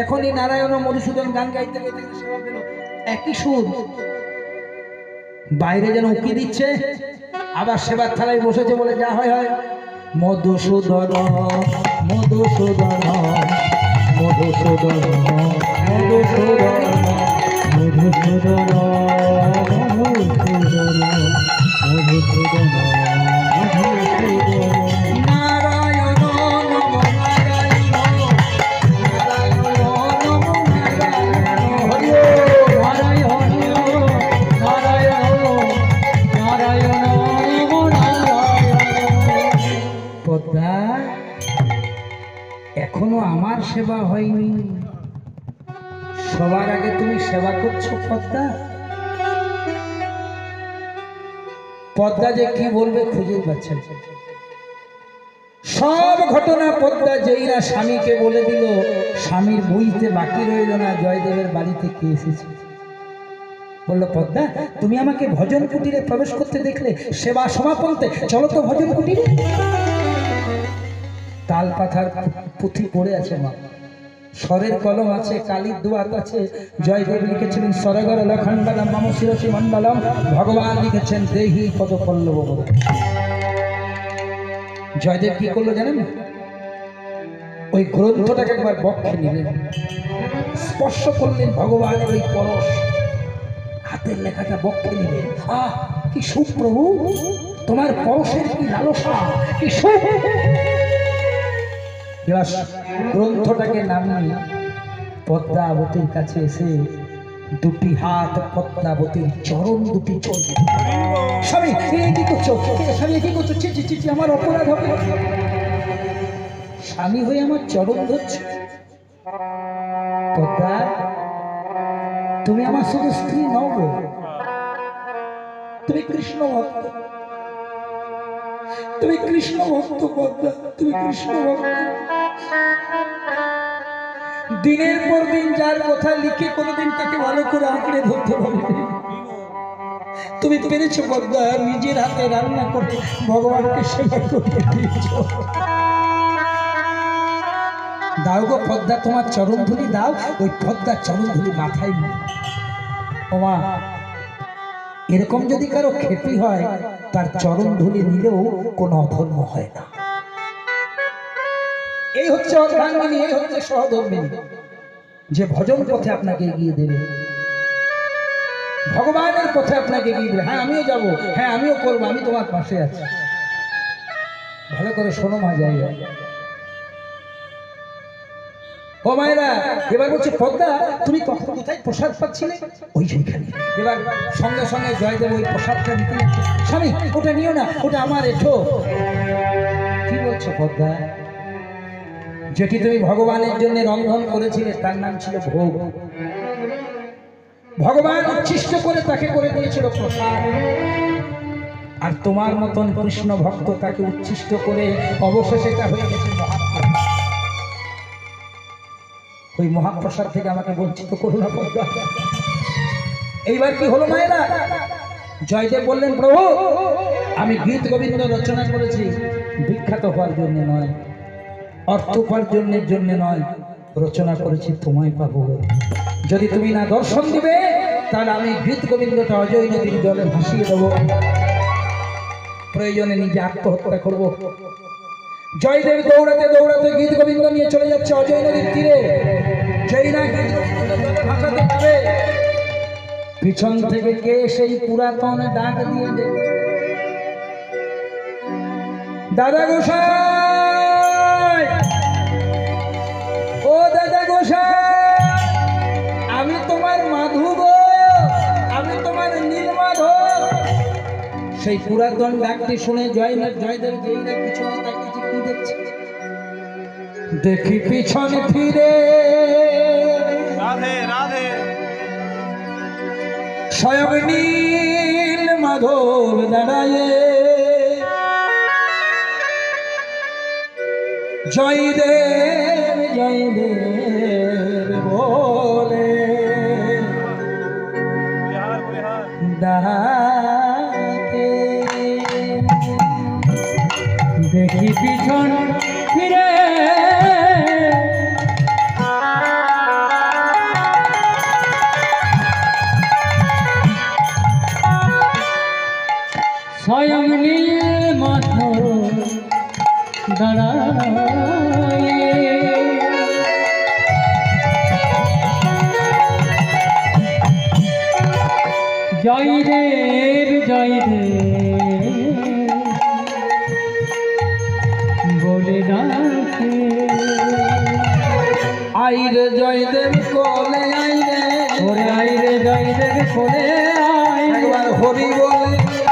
এখনই নারায়ণ ও মধুসূদন গান গাইতে গাইতে একই সুর। বাইরে যেন উকি দিচ্ছে, আবার সেবার থালায় বসেছে বলে যা হয় হয়। মধুসূদন মধুসূদন মধুসূদন মধুসূদন মধুসূদন। এখনও আমার সেবা হয়নি। সবার আগে তুমি সেবা করছ পদ্মা? পদ্মা যে কি বলবে খুঁজে পাচ্ছে না। সব ঘটনা পদ্মা যেই না স্বামীকে বলে দিল, স্বামীর বইতে বাকি রইল না, জয়দেবের বাড়িতে কে এসেছে? বলল, পদ্মা, তুমি আমাকে ভজন কুটিরে প্রবেশ করতে দেখলে, সেবা সমাপনতে, চলো তো ভজন কুটিরে। তাল পাথার পুঁথি পড়ে আছে মা। স্বরের কলম আছে, কালির দোয়াত আছে। জয়দেব লিখেছিলেন স্বরগর লখণ্ডলম মম শিরসি মণ্ডলম। ভগবান লিখেছেন দেহি পদ পল্লব জয়দেব কি করল জানেন? ওই গ্রন্থটাকে একবার বক্ষে নিলেন। স্পর্শ করলেন ভগবানের ওই পরশ। হাতের লেখাটা বক্ষে নিলেন। আহ, কি সুপ্রভু! তোমার পরশের কি লালসা, কি এবার গ্রন্থটাকে নামিয়ে পদ্মাবতীর কাছে এসে দুটি হাত পদ্মাবতীর চরণ দুটি আমার অপরাধ হবে। স্বামী হয়ে আমার চরণ ধরছে। পদ্মা, তুমি আমার শুধু স্ত্রী নও গো। তুমি কৃষ্ণ ভক্ত। তুমি কৃষ্ণ ভক্ত, পদ্মা, তুমি কৃষ্ণ ভক্ত। দিনের পর দিন যার কথা লিখে কোনোদিন তাকে ভালো করে আঁকড়ে ধরতে পারবে তুমি পেরেছ পদ্মা নিজের হাতে রান্না করে ভগবানকে সেবা করতে দিয়েছ। দাও গো পদ্মা, তোমার চরণ ধুলি দাও, ওই পদ্মার চরণ ধুলি মাথায় নিয়ে ওমা এরকম যদি কারও ক্ষতি হয়, তার চরণ ধুলি নিলেও কোনো অধর্ম হয় না। এই হচ্ছে অর্ধাঙ্গিনী এই হচ্ছে সহধর্মিনী। যে ভজন পথে আপনাকে এগিয়ে দেবে। ভগবানের পথে আপনাকে এগিয়ে দেবে। হ্যাঁ আমিও যাব। হ্যাঁ আমিও করব। আমি তোমার পাশে আছি। ভালো করে শোনো মা যাই ও মায়েরা, এবার বলছে, পদ্মা, তুমি কখন কোথায় প্রসাদ পাচ্ছিলে? ওই সেইখানে। এবার সঙ্গে সঙ্গে জয়দেব ওই প্রসাদটা দিতে। স্বামী, ওটা নিও না, ওটা আমার, এঠো। কি বলছো পদ্মা? যেটি তুমি ভগবানের জন্য রন্ধন করেছিলে, তার নাম ছিল ভোগ। ভগবান উচ্ছিষ্ট করে তাকে করে দিয়েছিল প্রসাদ। আর তোমার মতন কৃষ্ণ ভক্ত তাকে উচ্ছিষ্ট করে অবশেষে এটা হয়ে গেছে ওই মহাপ্রসাদ থেকে আমাকে বঞ্চিত করো না, পদ্মা। এইবার কি হলো মায়েরা? জয়দেব বললেন, প্রভু, আমি গীত গোবিন্দ রচনা করেছি, বিখ্যাত হওয়ার জন্য নয়। অর্থ উপার্জনের জন্য নয়, রচনা করেছি তোমায় পাবো। যদি তুমি না দর্শন দিবে, তাহলে আমি গীত গোবিন্দটা অজয় নদীর জলে ভাসিয়ে দেবো। প্রয়োজনে নিজে আত্মহত্যা করব। জয়দেব দৌড়াতে দৌড়াতে গীত গোবিন্দ নিয়ে চলে যাচ্ছে অজয় নদীর তীরে। না গীত পিছন থেকে কে সেই পুরাতন ডাক দিয়ে দেবে? দাদা গোসাই! সেই পুরাতন ডাকটি শুনে জয়দেব জয়দেব যেই পিছনে তাকিয়েছে কি দেখছে? দেখি পিছন ফিরে। রাধে রাধে। স্বয়ং নীল মাধব দাঁড়ায় জয়দেব জয়দেব বলে বিহার দেখি পিছন ফিরে। স্বয়ং নীল মাথ দাঁড়ায়। জয় রে। রে শোনে একবার হরি বলে।